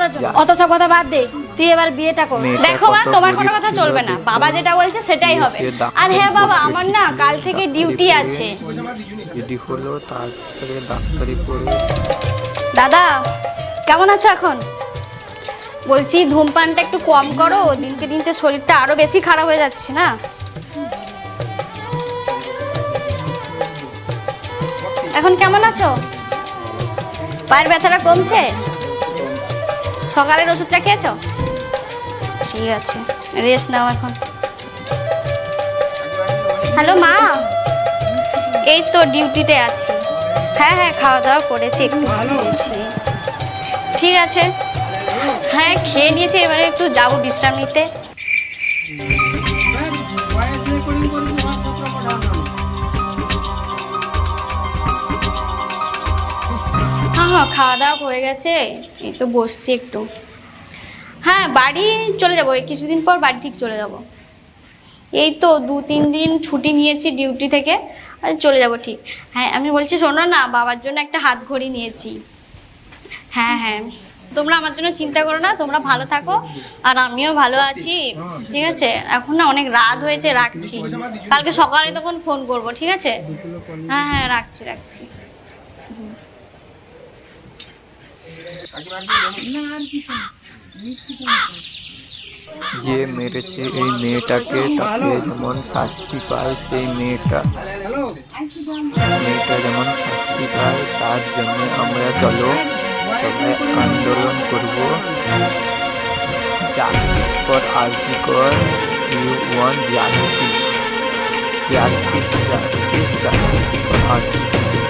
করার জন্য। অত সব কথা বাদ দে তুই এবার বিয়েটা কর। দেখো মা তোমার কোনো কথা চলবে না। বাবা যেটা বলছে সেটাই হবে। আর হ্যাঁ বাবা আমার না কাল থেকে ডিউটি আছে। যদি হলো তারপরে ডাক্তারি পড়ে দাদা কেমন আছো এখন? বলছি ধূমপানটা একটু কম করো। দিনকে দিনকে শরীরটা আরও বেশি খারাপ হয়ে যাচ্ছে না? এখন কেমন আছো? পায়ের ব্যথাটা কমছে? সকালের ওষুধটা খেয়েছো? ঠিক আছে রেস্ট নাও এখন। হ্যালো মা এই তো ডিউটিতে আছি। হ্যাঁ হ্যাঁ খাওয়া দাওয়া করেছি একটু। ঠিক আছে। হ্যাঁ খেয়ে নিয়েছি এবারে একটু যাব বিশ্রাম নিতে। খাওয়া দাওয়া হয়ে গেছে। এই তো বসছি একটু। হ্যাঁ বাড়ি চলে যাব। কিছুদিন পর বাড়ি ঠিক চলে যাব। এই তো দু তিন দিন ছুটি নিয়েছি ডিউটি থেকে চলে যাব ঠিক। হ্যাঁ আমি বলছি, শোনো না, বাবার জন্য একটা হাত ঘড়ি নিয়েছি। হ্যাঁ হ্যাঁ। তোমরা আমার জন্য চিন্তা করো না, তোমরা ভালো থাকো, আর আমিও ভালো আছি। ঠিক আছে? এখন না অনেক রাত হয়েছে, রাখছি। কালকে সকালে তখন ফোন করব, ঠিক আছে? হ্যাঁ হ্যাঁ রাখছি রাখছি। যে মেরেছে এই মেয়েটাকে, তাকে যেমন শাস্তি পায়, সেই মেয়েটা। মেয়েটা যেমন শাস্তি পায়, তার জন্য আমরা চলো সবাই আন্দোলন করব। Justice for RG Kar we want justice. Justice justice justice for RG কি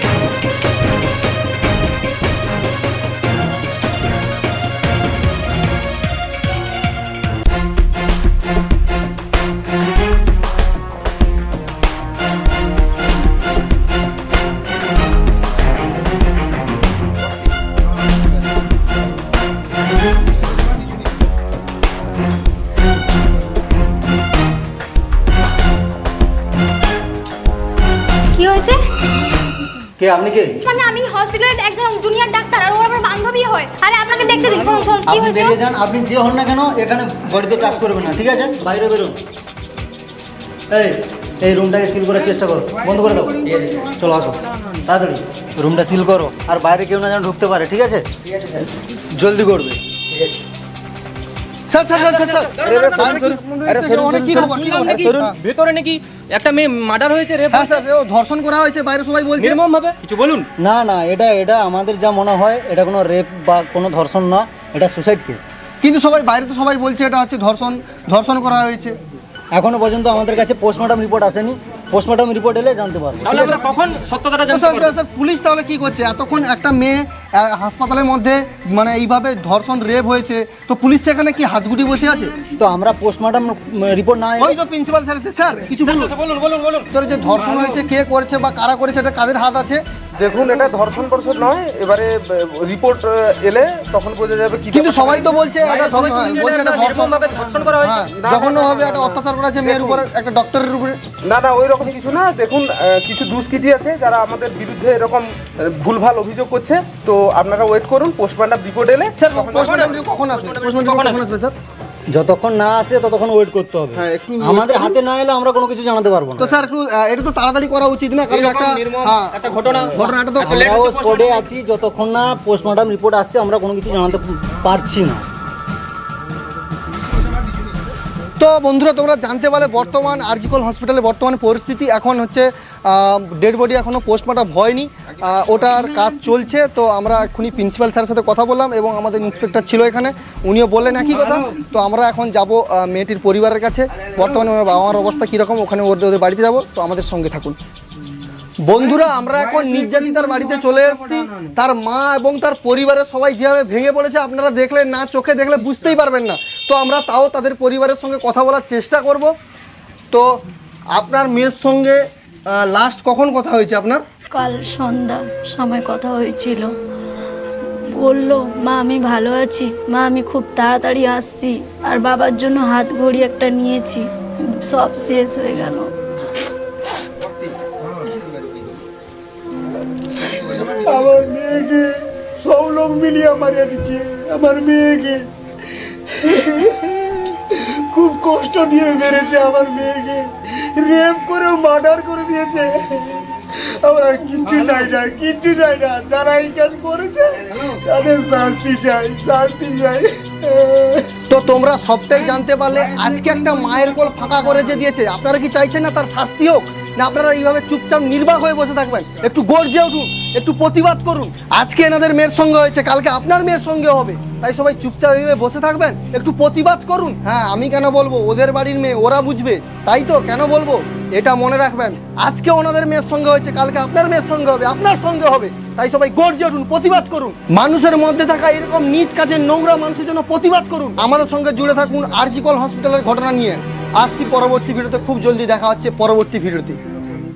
কে আপনি কে? মানে আমি হসপিটালের একজন জুনিয়র ডাক্তার আর ওর আমার বান্ধবী হয়। আরে আপনাকে দেখতে দিন শোন শোন কি আপনি হয়েছে? বেরিয়ে যান আপনি যে হন না কেন এখানে বাড়িতে কাজ করবেন না ঠিক আছে? বাইরে বেরোন। এই এই রুমটাকে সিল করার চেষ্টা করো বন্ধ করে দাও। চলো আসো। তাড়াতাড়ি রুমটা সিল করো আর বাইরে কেউ না যেন ঢুকতে পারে ঠিক আছে? জলদি করবে। Sir sir sir sir sir অনেক কি খবর কি খবর। ভেতরে নাকি একটা মেয়ে মার্ডার হয়েছে রে হ্যাঁ স্যার ও ধর্ষণ করা হয়েছে বাইরে সবাই বলছে। নির্মম ভাবে কিছু বলুন। না না এটা এটা আমাদের যা মনে হয় এটা কোনো রেপ বা কোনো ধর্ষণ না এটা সুসাইড কেস কিন্তু সবাই বাইরে তো সবাই বলছে এটা হচ্ছে ধর্ষণ ধর্ষণ করা হয়েছে। এখনও পর্যন্ত আমাদের কাছে পোস্টমর্টম রিপোর্ট আসেনি। পোস্টমর্টম রিপোর্ট এলে জানতে পারব। তাহলে আমরা কখন সত্যতাটা জানতে পারব? স্যার, স্যার পুলিশ তাহলে কি করছে? এতক্ষণ একটা মেয়ে হাসপাতালের মধ্যে মানে এইভাবে ধর্ষণ রেপ হয়েছে তো পুলিশ সেখানে কি হাতগুটি বসে আছে? তো আমরা পোস্টমর্টম রিপোর্ট না ওই তো প্রিন্সিপাল স্যার এসে, স্যার কিছু বলুন। বলুন বলুন বলুন। তোর যে ধর্ষণ হয়েছে কে করেছে বা কারা করেছে এটা কাদের হাত আছে? দেখুন এটা ধর্ষণ পরিষদ নয় এবারে রিপোর্ট এলে তখন বোঝা যাবে কি কিন্তু সবাই তো বলছে এটা বলছে এটা ধর্ষণ। ভাবে ধর্ষণ করা হয়েছে হ্যাঁ জঘন্য ভাবে একটা অত্যাচার করা হয়েছে মেয়ের উপরে একটা ডক্টরের উপরে। না না ওই রকম কিছু না দেখুন আহ, কিছু দুষ্কৃতী আছে যারা আমাদের বিরুদ্ধে এরকম ভুলভাল অভিযোগ করছে তো আপনারা ওয়েট করুন পোস্টমর্টম রিপোর্ট এলে স্যার পোস্টমর্টম কখন আসবে? পোস্টমর্টম কখন আসবে? স্যার? যতক্ষণ না আসে ততক্ষণ ওয়েট করতে হবে। হ্যাঁ, একটু আমাদের হাতে না এলে আমরা কোনো কিছু জানাতে পারব না। তো স্যার একটু এটা তো তাড়াতাড়ি করা উচিত না কারণ একটা হ্যাঁ একটা ঘটনা ঘটনাটা তো আমরাও স্পটে আছি যতক্ষণ না পোস্টমর্টম রিপোর্ট আসছে আমরা কোনো কিছু জানাতে পারছি না। তো বন্ধুরা তোমরা জানতে পারলে বর্তমান আরজিকল হসপিটালে বর্তমানে পরিস্থিতি। এখন হচ্ছে ডেড বডি এখনও পোস্টমর্টম হয়নি। ওটার কাজ চলছে, তো আমরা এক্ষুনি প্রিন্সিপাল স্যারের সাথে কথা বললাম এবং আমাদের ইন্সপেক্টর ছিল এখানে। উনিও বললেন একই কথা, তো আমরা এখন যাব মেয়েটির পরিবারের কাছে। বর্তমানে ওনার বাবা মার অবস্থা কীরকম, ওখানে ওদের ওদের বাড়িতে যাব, তো আমাদের সঙ্গে থাকুন। বন্ধুরা, আমরা এখন নির্যাতিতার বাড়িতে চলে এসেছি। তার মা এবং তার পরিবারের সবাই যেভাবে ভেঙে পড়েছে, আপনারা দেখলে না, চোখে দেখলে বুঝতেই পারবেন না। তো আমরা তাও তাদের পরিবারের সঙ্গে কথা বলার চেষ্টা করব। তো আপনার মেয়ের সঙ্গে লাস্ট কখন কথা হয়েছে আপনার? কাল সন্ধ্যা, সময় কথা হয়েছিল। বলল, মা, আমি ভালো আছি। মা, আমি খুব তাড়াতাড়ি আসছি। আর বাবার জন্য হাত ঘড়ি একটা নিয়েছি। সব শেষ হয়ে গেল। আমার মেয়েকে সব লোক মিলিয়ে মারিয়ে দিচ্ছে। আমার মেয়েকে। খুব কষ্ট দিয়ে মেরেছে আমার মেয়েকে। রেপ করেও মার্ডার করে দিয়েছে। চাই না চাই না। যারা এই কাজ করেছে, তাদের শাস্তি চাই শাস্তি চাই। তো তোমরা সবটাই জানতে পারলে আজকে একটা মায়ের কোল ফাঁকা করে যে দিয়েছে। আপনারা কি চাইছেন না তার শাস্তি হোক? না আপনারা এইভাবে চুপচাপ নির্বাক হয়ে বসে থাকবেন? একটু গর্জে উঠুন, একটু প্রতিবাদ করুন। আজকে এনাদের মেয়ের সঙ্গে হয়েছে, কালকে আপনার মেয়ের সঙ্গে হবে। তাই সবাই চুপচাপ এইভাবে বসে থাকবেন, একটু প্রতিবাদ করুন। হ্যাঁ আমি কেন বলব? ওদের বাড়ির মেয়ে, ওরা বুঝবে। তাই তো? কেন বলব? এটা মনে রাখবেন, আজকে ওনাদের মেয়ের সঙ্গে হয়েছে, কালকে আপনার মেয়ের সঙ্গে হবে, আপনার সঙ্গে হবে। তাই সবাই গর্জে উঠুন, প্রতিবাদ করুন। মানুষের মধ্যে থাকা এরকম নিজ কাজের নোংরা মানুষের জন্য প্রতিবাদ করুন। আমাদের সঙ্গে জুড়ে থাকুন আরজিকল হসপিটালের ঘটনা নিয়ে। আসছি পরবর্তী ভিডিওতে, খুব জলদি দেখা হচ্ছে পরবর্তী ভিডিওতে।